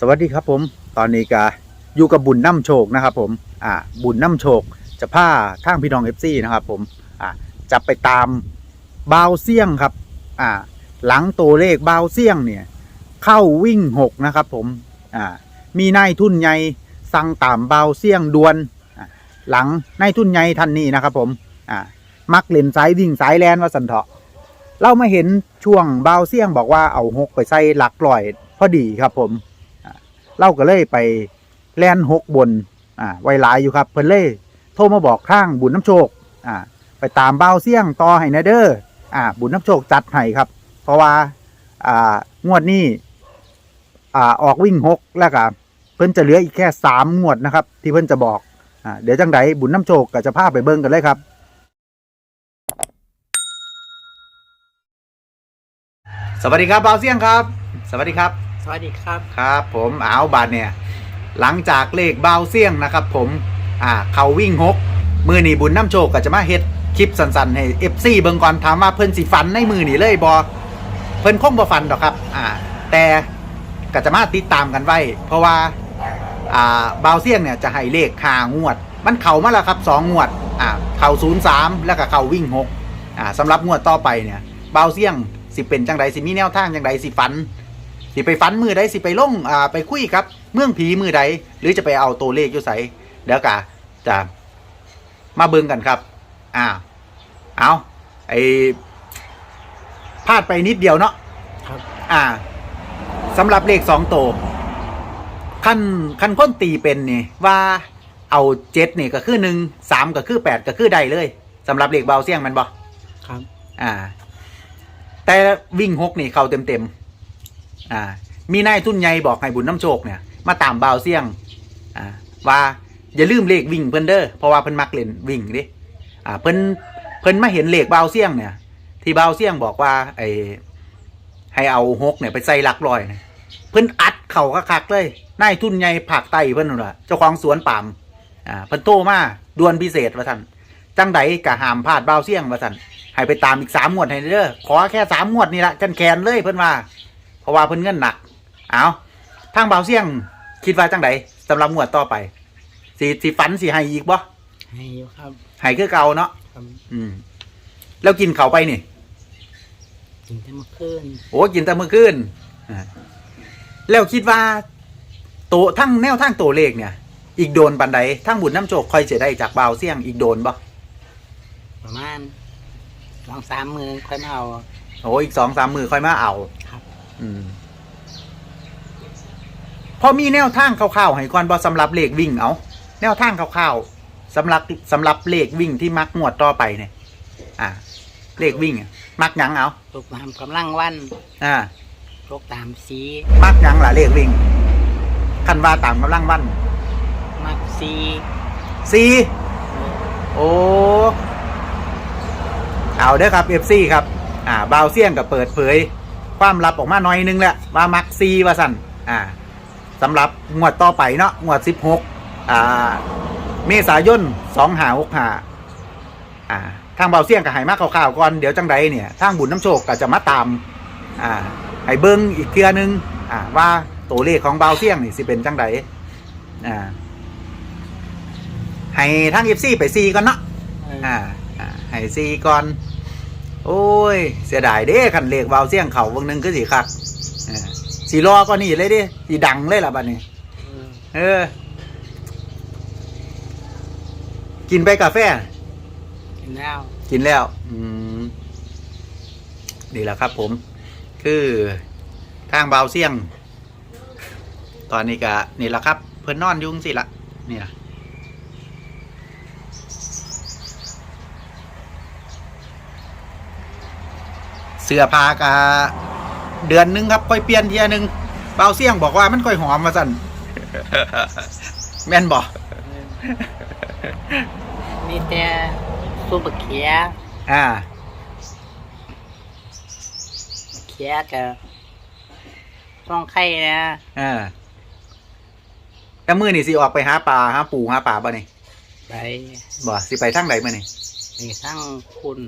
สวัสดีครับผม ตอนนี้ก็อยู่กับบุญน้ำโชคนะครับผมอ่าบุญน้ำโชค จะพาทางพี่น้องเอฟซีนะครับผมอ่าจะไปตามบาวเสี่ยงครับอ่าหลังตัวเลขบาวเสี่ยงเนี่ย เข้าวิ่งหกนะครับผมอ่ามีนายทุนใหญ่สั่งตามบาวเสี่ยงดวนอ่าหลังนายทุนใหญ่ท่านนี้นะครับผมอ่ามักเล่นสายวิ่งสายแลนว่าสันเถาะเรามาเห็นช่วงบาวเสี่ยงบอกว่าเอาหกไปใส่หลักลอยพอดีครับผม เราก็เลยไปแลนหกบนอ่าไวหลายอยู่ครับ เพิ่นเลยโทรมาบอกข้างบุญน้ำโชคอ่าไปตามเบ้าเสี่ยงต่อให้นะเด้ออ่าบุญน้ำโชคจัดให้ครับ เพราะว่าอ่างวดนี้อ่าออกวิ่งหกแล้วก็เพิ่นจะเหลืออีกแค่สามงวดนะครับ ที่เพิ่นจะบอกอ่าเดี๋ยวจังไดบุญน้ำโชคก็จะพาไปเบิ่งกันเลยครับสวัสดีครับเบ้าเสี่ยงครับ สวัสดีครับ สวัสดีครับ ครับ ผมเอาวบาทเนี่ย หลังจากเลขเบาเสี่ยงนะครับ ผมอ่าเขาวิ่งหกมือหนีบุญน้ำโชคก็จะมาเฮ็ดคลิปสันๆให้เอฟซีเบิงก่อนถามว่าเพิ่นสิฟันในมือหนีเลยบอเพิ่นคงบ่ฟันดอกครับ อ่า แต่ก็จะมาติดตามกันไว้ เพราะว่าอ่าเบาเสี่ยงเนี่ยจะให้เลขหางวด มันเข่ามาแล้วครับสองงวดอ่าเข่าศูนย์สามแล้วก็เข่าวิ่งหกอ่าสำหรับงวดต่อไปเนี่ยเบาเสี่ยงสิเป็นจังใดสิมีแนวทางจังใดสิฟัน สิไปฟันมือใดสิไปลงอ่าไปคุยครับ เมืองผีมือใดหรือจะไปเอาตัวเลขอยู่ใสเดี๋ยวกะจะมาเบิ่งกันครับ อ่า เอาไอพลาดไปนิดเดียวเนาะครับ อ่าสำหรับเลขสองตัวขั้นขั้นค้นตีเป็นนี่ว่าเอาเจ็ดนี่ก็คือหนึ่งสามก็คือแปดก็คือได้เลยสำหรับเลขเบาเสี่ยงแมันบ่ครับ อ่า แต่วิ่งหกนี่เขาเต็มเต็มๆ อ่ามีนายทุนใหญ่บอกให้บุญน้ำโชคเนี่ยมาตามบ่าวเสี่ยงอ่าว่าอย่าลืมเลขวิ่งเพิ่นเด้อเพราะว่าเพิ่นมักเล่นวิ่งดิอ่าเพิ่นเพิ่นมาเห็นเลขบ่าวเสี่ยงเนี่ย ที่บ่าวเสี่ยงบอกว่าไอ้ให้เอาหกเนี่ยไปใส่หลักลอยเนี่ยเพิ่นอัดเข่าคักๆเลยนายทุนใหญ่ภาคใต้เพิ่นน่ะเจ้าของสวนปามอ่าเพิ่นโทรมาด่วนพิเศษว่าท่านจังใดกะหามพลาดบ่าวเสี่ยงว่าท่านให้ไปตามอีกสามงวดให้เด้อขอแค่สามงวดนี่ละแคนเลยเพิ่นว่า เพราะว่าเพิ่นเงินหนัก เอาทางเบาเสี่ยงคิดว่าจังไดสำหรับงวดต่อไปสิสิฝันสิให้อีกบ่ให้อยู่ครับให้คือเก่าเนาะครับอืม แล้วกินเขาวไปนี่ กินแต่เมื่อคืนโอ้กินแต่เมื่อคืนอ่าแล้วคิดว่าโตทั้งแนวทางตัวเลขเนี่ย อีกโดนปันใดทั้งบุญน้ำโจกคอยเสียได้จากเบาเสี่ยงอีกโดนบ่ประมาณสองสามมือค่อยมาเอาโอ้อีกสองสามมือค่อยมาเอาครับอืม พอมีแนวทางคร่าวๆให้ก่อนบอสำหรับเลขวิ่งเอา แนวทางคร่าวๆสำหรับสำหรับเลขวิ่งที่มักงวดต่อไปเนี่ย อ่า เลขวิ่งอะมักหยังเอาลูกน้ำกำลังวันอ่าลูกตามสีมักหยังล่ะเลขวิ่งคันว่าตามกำลังวันมักสีสี่โอ้เอาเด้อครับเอฟซีครับ อ่าบาวเซียงกับเปิดเผย ความลับออกมาหน่อยนึงแหละว่ามักซีว่าสั่นอ่าสำหรับงวดต่อไปเนาะงวดสิบหกอ่าเมษายนสองหาหกหาอ่าทางเบาเสี่ยงกับหายมากข่าวๆก่อนเดี๋ยวจังใดเนี่ยทางบุญน้ำโชคก็จะมาตามอ่าให้เบิ้งอีกเทือนึงอ่าว่าตัวเลขของเบาเสี่ยงนี่สิเป็นจังใดอ่าให้ทางเอฟซีไปซีก่อนเนาะเอออ่าอ่าให้ซีก่อน โอ้ย เสียดายเด้คันเลขเบาเสี่ยงเขาวงหนึงก็สิคักอ่าสีรอก็นี่เลยเดิสีดังเลยล่ะบัดนี้เออเออ กินไปกาแฟ กินแล้ว กินแล้ว อืมนี่แหละครับผม คือทางเบาเสี่ยง ตอนนี้ก็นี่แหละครับ เพิ่นนอนอยุ่จั่งสิละนี่นะ เสื้อผ้ากะเดือนหนึงครับค่อยเปลี่ยนเทียหนึงเบาเสี่ยงบอกว่ามันค่อยหอมมาสั่นแม่นบอกเออมีแต่ซุปบะเขียอ่าบะเขียกับต้องไข่นะอ่าแต่มือนี่สิออกไปหาปลาหาปูหาปลาบ่นี่ไปบ่สิไปทางไหนมื้อนี่ไปทั้งคุณ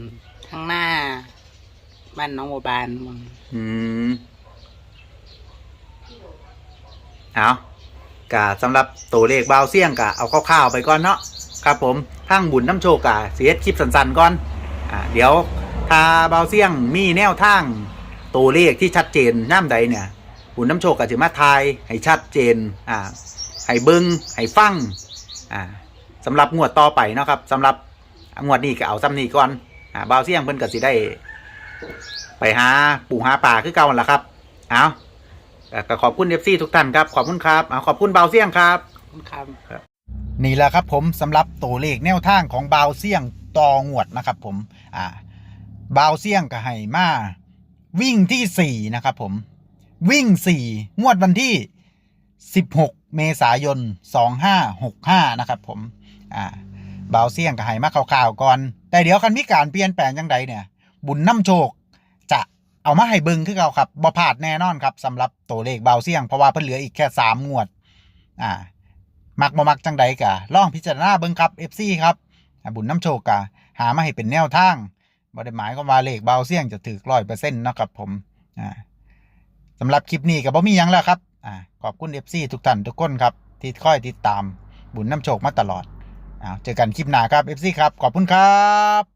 ทั้งหน้า บ้านน้องบัวบานมึงอืมเอากะสำหรับตัวเลขเบาวเสี่ยงกะเอาคร่าวๆไปก่อนเนาะครับผมทางบุญน้ำโชคกะเสียคลิปสั้นๆก่อนอ่าเดี๋ยวถ้าบาวเสี่ยงมีแนวทางตัวเลขที่ชัดเจนน้ำใดเนี่ยบุญน้ำโชคก็จะมาทายให้ชัดเจนอ่าให้เบิงให้ฟังอ่าสำหรับงวดต่อไปเนาะครับสำหรับงวดนี้ก็เอาซ้ำนี้ก่อนอ่าเบาวเสี่ยงเพิ่นก็สิได้ ไปหาปู่หาป่าคือเก่าหั่นล่ะครับ เอาแต่ก็ขอบคุณเอฟซีทุกท่านครับ ขอบคุณครับเอาขอบคุณบาวเสี่ยงครับครับ นี่แหละครับผมสำหรับตัวเลขแนวทางของบาวเสี่ยงต่องวดนะครับผม อ่าบาวเสี่ยงก็ให้มาวิ่งที่สี่นะครับผม วิ่งสี่งวดวันที่ 16 เมษายน 2565 นะครับผม อ่าบาวเสี่ยงก็ให้มาข่าวๆก่อน แต่เดี๋ยวคันมีการเปลี่ยนแปลงจังใดเนี่ย บุญน้ำโชค จะเอามาให้เบิงคือเก่าครับบ่พลาดแน่นอนครับสำหรับตัวเลขเบาเสี่ยง เพราะว่าเพิ่นเหลืออีกแค่สามงวด อ่า มักบ่มักจังใดกะลองพิจารณาเบิ่งครับ FC ครับบุญน้ำโชคกะหามาให้เป็นแนวทางบ่ได้หมายความว่าเลขเบาเสี่ยงจะถูก100%เนาะครับผมอ่าสำหรับคลิปนี้ก็บ่มีหยังแล้วครับอ่าขอบคุณ FC ทุกท่านทุกคนครับ ที่คอยติดตามบุญน้ำโชคมาตลอดเจอกันคลิปหน้าครับ FC ครับ ขอบคุณครับ